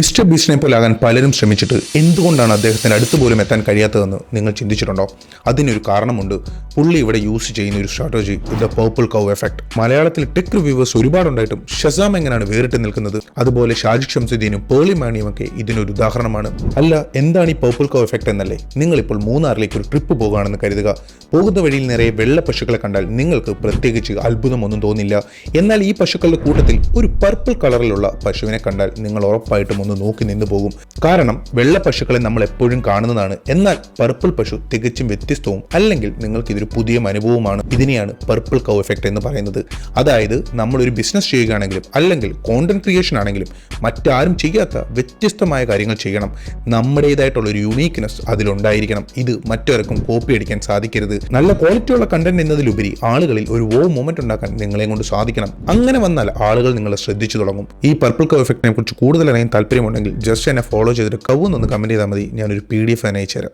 Mister ബീസ്റ്റിനെ പോലെ ആകാൻ പലരും ശ്രമിച്ചിട്ട് എന്തുകൊണ്ടാണ് അദ്ദേഹത്തിന് അടുത്ത് പോലും എത്താൻ കഴിയാത്തതെന്ന് നിങ്ങൾ ചിന്തിച്ചിട്ടുണ്ടോ? അതിനൊരു കാരണമുണ്ട്. പുള്ളി ഇവിടെ യൂസ് ചെയ്യുന്ന ഒരു strategy the purple cow effect മലയാളത്തിൽ ടെക് റിവ്യൂവേഴ്സ് ഒരുപാടുണ്ടായിട്ടും ഷസാം എങ്ങനെയാണ് വേറിട്ട് നിൽക്കുന്നത്? അതുപോലെ ഷാജി ഷംസുദ്ദീനും പേളി മാണിയും ഒക്കെ ഇതിനൊരു ഉദാഹരണമാണ്. അല്ല എന്താണ് ഈ പേർപ്പിൾ കൗ എഫക്ട് എന്നല്ലേ? നിങ്ങളിപ്പോൾ മൂന്നാറിലേക്ക് ഒരു ട്രിപ്പ് പോകുകയാണെന്ന് കരുതുക. പോകുന്ന വഴിയിൽ നിറയെ വെള്ള പശുക്കളെ കണ്ടാൽ നിങ്ങൾക്ക് പ്രത്യേകിച്ച് അത്ഭുതമൊന്നും തോന്നില്ല. എന്നാൽ ഈ പശുക്കളുടെ കൂട്ടത്തിൽ ഒരു പർപ്പിൾ കളറിലുള്ള പശുവിനെ കണ്ടാൽ നിങ്ങൾ ഉറപ്പായിട്ടും ഒന്ന് നോക്കി നിന്ന് പോകും. കാരണം വെള്ള പശുക്കളെ നമ്മൾ എപ്പോഴും കാണുന്നതാണ്. എന്നാൽ പർപ്പിൾ പശു തികച്ചും വ്യത്യസ്തവും അല്ലെങ്കിൽ നിങ്ങൾക്ക് ഇതൊരു പുതിയ അനുഭവമാണ് ഇതിനെയാണ് പർപ്പിൾ കൗ എഫക്റ്റ് എന്ന് പറയുന്നത്. അതായത് നമ്മൾ ഒരു ബിസിനസ് ചെയ്യുകയാണെങ്കിലും അല്ലെങ്കിൽ കോണ്ടന്റ് ക്രിയേഷൻ ആണെങ്കിലും മറ്റാരും ചെയ്യാത്ത വ്യത്യസ്തമായ കാര്യങ്ങൾ ചെയ്യണം. നമ്മുടേതായിട്ടുള്ള ഒരു യുണീക്ക്നെസ് അതിലുണ്ടായിരിക്കണം. ഇത് മറ്റൊരാൾക്കും കോപ്പി അടിക്കാൻ സാധിക്കരുത്. നല്ല ക്വാളിറ്റിയുള്ള കണ്ടന്റ് എന്നതിലുപരി ആളുകളിൽ ഒരു വോ മൊമെന്റ് ഉണ്ടാക്കാൻ നിങ്ങളെ കൊണ്ട് സാധിക്കണം. അങ്ങനെ വന്നാൽ ആളുകൾ നിങ്ങളെ ശ്രദ്ധിച്ചു തുടങ്ങും. ഈ പർപ്പിൾ കൗ എഫക്റ്റിനെ കുറിച്ച് കൂടുതൽ അറിയാൻ താല്പര്യമുണ്ടെങ്കിൽ ജസ്റ്റ് എന്നെ ഫോളോ ചെയ്തിട്ട് കവ് ഒന്ന് കമന്റ് ചെയ്താൽ മതി. ഞാനൊരു പി ഡി എഫ് അയച്ചു തരാം